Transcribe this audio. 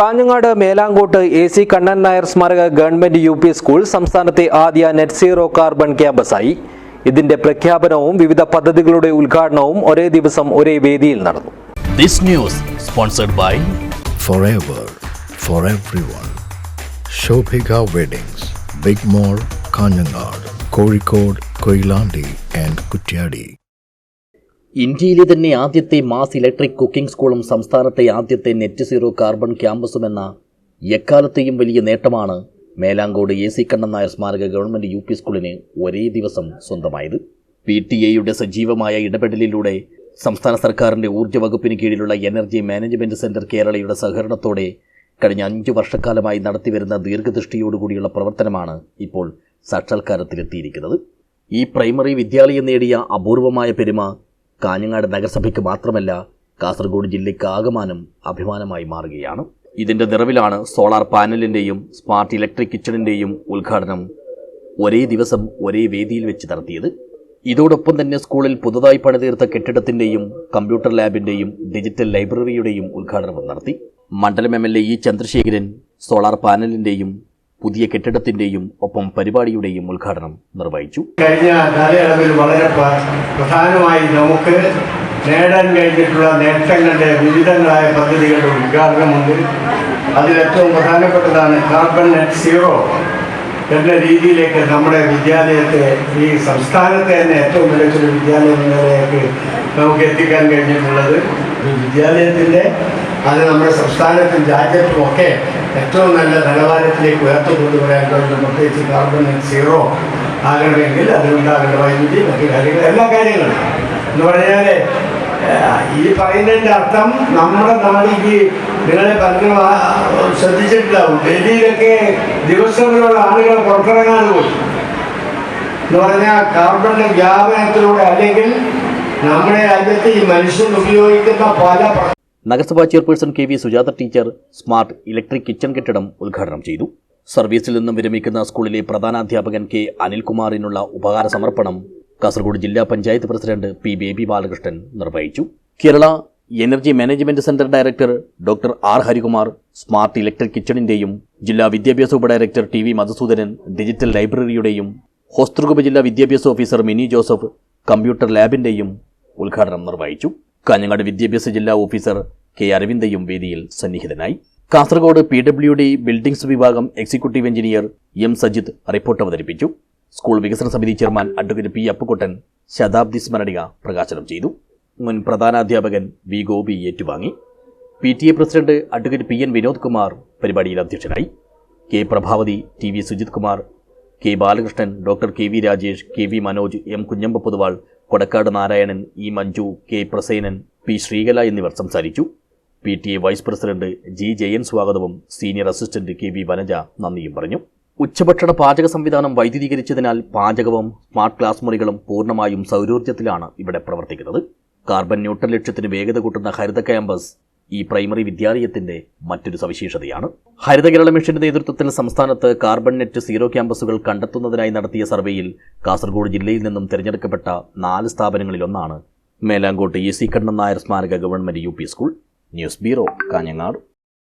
Kanhangad Melankot A C Kannan Nair സ്മാരക government U P school സംസ്ഥാനത്തെ ആദ്യ നെറ്റ് സീറോ കാർബൺ ക്യാമ്പസായി ഇതിന്റെ പ്രഖ്യാപനവും വിവിധ പദ്ധതികളുടെ ഉദ്ഘാടനവും ഒരേ ദിവസം ഒരേ വേദിയിൽ നടന്നു This news sponsored by forever for everyone. Shobhika Weddings, Big Mall, Kanyanad, Kozhikode, Koilandi and Kutyadi. ഇന്ത്യയിലെ തന്നെ ആദ്യത്തെ മാസ് ഇലക്ട്രിക് കുക്കിംഗ് സ്കൂളും സംസ്ഥാനത്തെ ആദ്യത്തെ നെറ്റ് സീറോ കാർബൺ ക്യാമ്പസുമെന്ന എക്കാലത്തെയും വലിയ നേട്ടമാണ് മേലാങ്കോട് എ സി കണ്ണൻ നായർ സ്മാരക ഗവൺമെന്റ് യു പി സ്കൂളിന് ഒരേ ദിവസം സ്വന്തമായത്. പി ടി എയുടെ സജീവമായ ഇടപെടലിലൂടെ സംസ്ഥാന സർക്കാരിന്റെ ഊർജ വകുപ്പിന് കീഴിലുള്ള എനർജി മാനേജ്മെന്റ് സെന്റർ കേരളയുടെ സഹകരണത്തോടെ കഴിഞ്ഞ അഞ്ചു വർഷക്കാലമായി നടത്തിവരുന്ന ദീർഘദൃഷ്ടിയോടുകൂടിയുള്ള പ്രവർത്തനമാണ് ഇപ്പോൾ സാക്ഷാത്കാരത്തിലെത്തിയിരിക്കുന്നത്. ഈ പ്രൈമറി വിദ്യാലയം നേടിയ അപൂർവമായ പെരുമ കാഞ്ഞങ്ങാട് നഗരസഭയ്ക്ക് മാത്രമല്ല കാസർഗോഡ് ജില്ലയ്ക്ക് ആകമാനം അഭിമാനമായി മാറുകയാണ്. ഇതിന്റെ നിറവിലാണ് സോളാർ പാനലിന്റെയും സ്മാർട്ട് ഇലക്ട്രിക് കിച്ചണിന്റെയും ഉദ്ഘാടനം ഒരേ ദിവസം ഒരേ വേദിയിൽ വെച്ച് നടത്തിയത്. ഇതോടൊപ്പം തന്നെ സ്കൂളിൽ പുതുതായി പണിതീർത്ത കെട്ടിടത്തിന്റെയും കമ്പ്യൂട്ടർ ലാബിന്റെയും ഡിജിറ്റൽ ലൈബ്രറിയുടെയും ഉദ്ഘാടനവും നടത്തി. മണ്ഡലം M L A E Chandrasekharan solar പാനലിന്റെയും പുതിയ കെട്ടിടത്തിന്റെയും ഒപ്പം പരിപാടിയുടെയും ഉദ്ഘാടനം നിർവഹിച്ചു. കഴിഞ്ഞ കാലയളവിൽ വളരെ പ്രധാനമായി നമുക്ക് നേടാൻ കഴിഞ്ഞിട്ടുള്ള നേട്ടങ്ങളുടെ വിവിധങ്ങളായ പദ്ധതികളുടെ ഉദ്ഘാടനമുണ്ട്. അതിലേറ്റവും പ്രധാനപ്പെട്ടതാണ് കാർബൺ നെറ്റ് സീറോ എന്ന രീതിയിലേക്ക് നമ്മുടെ വിദ്യാലയത്തെ ഈ സംസ്ഥാനത്തെ തന്നെ ഏറ്റവും മികച്ചൊരു വിദ്യാലയം എന്നതിലേക്ക് നമുക്ക് എത്തിക്കാൻ കഴിഞ്ഞിട്ടുള്ളത്. വിദ്യാലയത്തിന്റെ അത് നമ്മുടെ സംസ്ഥാനത്തും രാജ്യത്തും ഒക്കെ ഏറ്റവും നല്ല നിലവാരത്തിലേക്ക് ഉയർത്തിക്കൊണ്ടുവരാൻ കഴിയുന്ന പ്രത്യേകിച്ച് കാർബൺ സീറോ ആകണമെങ്കിൽ അതിലുണ്ടാകേണ്ട വൈദ്യുതി മറ്റു കാര്യങ്ങൾ എല്ലാ കാര്യങ്ങളും. എന്ന് പറഞ്ഞാൽ ഈ പറയുന്നതിന്റെ അർത്ഥം നമ്മുടെ നാടിക്ക് നിങ്ങളെ പലരും ശ്രദ്ധിച്ചിട്ടുണ്ടാവും. ഡൽഹിയിലൊക്കെ ദിവസങ്ങളോളം ആളുകൾ പുറത്തിറങ്ങാതെ പോയി. എന്ന് പറഞ്ഞാൽ കാർബണിന്റെ വ്യാപനത്തിലൂടെ അല്ലെങ്കിൽ നമ്മുടെ രാജ്യത്ത് ഈ മനുഷ്യൻ ഉപയോഗിക്കുന്ന പല നഗരസഭാ chairperson K V Sujatha teacher smart electric kitchen കെട്ടിടം ഉദ്ഘാടനം ചെയ്തു. സർവീസിൽ നിന്നും വിരമിക്കുന്ന സ്കൂളിലെ പ്രധാനാധ്യാപകൻ കെ അനിൽകുമാറിനുള്ള ഉപഹാര സമർപ്പണം കാസർഗോഡ് ജില്ലാ panchayat president P baby Balakrishnan നിർവഹിച്ചു. Kerala energy management centre director doctor R Harikumar smart electric കിച്ചണിന്റെയും ജില്ലാ വിദ്യാഭ്യാസ ഉപഡയറക്ടർ ടി വി മധുസൂദനൻ ഡിജിറ്റൽ ലൈബ്രറിയുടെയും ഹോസ്തൃകുപ ജില്ലാ വിദ്യാഭ്യാസ ഓഫീസർ മിനി ജോസഫ് കമ്പ്യൂട്ടർ ലാബിന്റെയും ഉദ്ഘാടനം നിർവഹിച്ചു. കാഞ്ഞങ്ങാട് വിദ്യാഭ്യാസ ജില്ലാ ഓഫീസർ കെ അരവിന്ദയും വേദിയിൽ സന്നിഹിതനായി. Kasaragod P W D buildings വിഭാഗം executive engineer M Sajith report അവതരിപ്പിച്ചു. സ്കൂൾ വികസന സമിതി ചെയർമാൻ അഡ്വക്കേറ്റ് പി അപ്പുക്കുട്ടൻ ശതാബ്ദി സ്മരണിക പ്രകാശനം ചെയ്തു. മുൻ പ്രധാനാധ്യാപകൻ വി ഗോപി ഏറ്റുവാങ്ങി. P T A president advocate P N Vinod Kumar പരിപാടിയിൽ അധ്യക്ഷനായി. K Prabhavathi T V Sujith Kumar K Balakrishnan doctor K V Rajesh K V Manoj M Kunhamba Poduval Kodakkad Narayanan E Manju K Prasenan P Sreekala എന്നിവർ സംസാരിച്ചു. P T A vice president G Jayan സ്വാഗതവും senior assistant K V Vanaja നന്ദിയും പറഞ്ഞു. ഉച്ചഭക്ഷണ പാചക സംവിധാനം വൈദ്യുതീകരിച്ചതിനാൽ പാചകവും smart class മുറികളും പൂർണമായും സൗരോർജത്തിലാണ് ഇവിടെ പ്രവർത്തിക്കുന്നത്. കാർബൺ ന്യൂട്രൽ ലക്ഷ്യത്തിന് വേഗത കൂട്ടുന്ന ഹരിത ക്യാമ്പസ് ഈ പ്രൈമറി വിദ്യാലയത്തിന്റെ മറ്റൊരു സവിശേഷതയാണ്. ഹരിത കേരള മിഷന്റെ നേതൃത്വത്തിൽ സംസ്ഥാനത്ത് കാർബൺ നെറ്റ് സീറോ ക്യാമ്പസുകൾ കണ്ടെത്തുന്നതിനായി നടത്തിയ സർവേയിൽ കാസർഗോഡ് ജില്ലയിൽ നിന്നും തിരഞ്ഞെടുക്കപ്പെട്ട നാല് സ്ഥാപനങ്ങളിലൊന്നാണ് മേലാങ്കോട്ട് എ സി കണ്ണൻ നായർ സ്മാരക government U school. News bureau Kanhangad.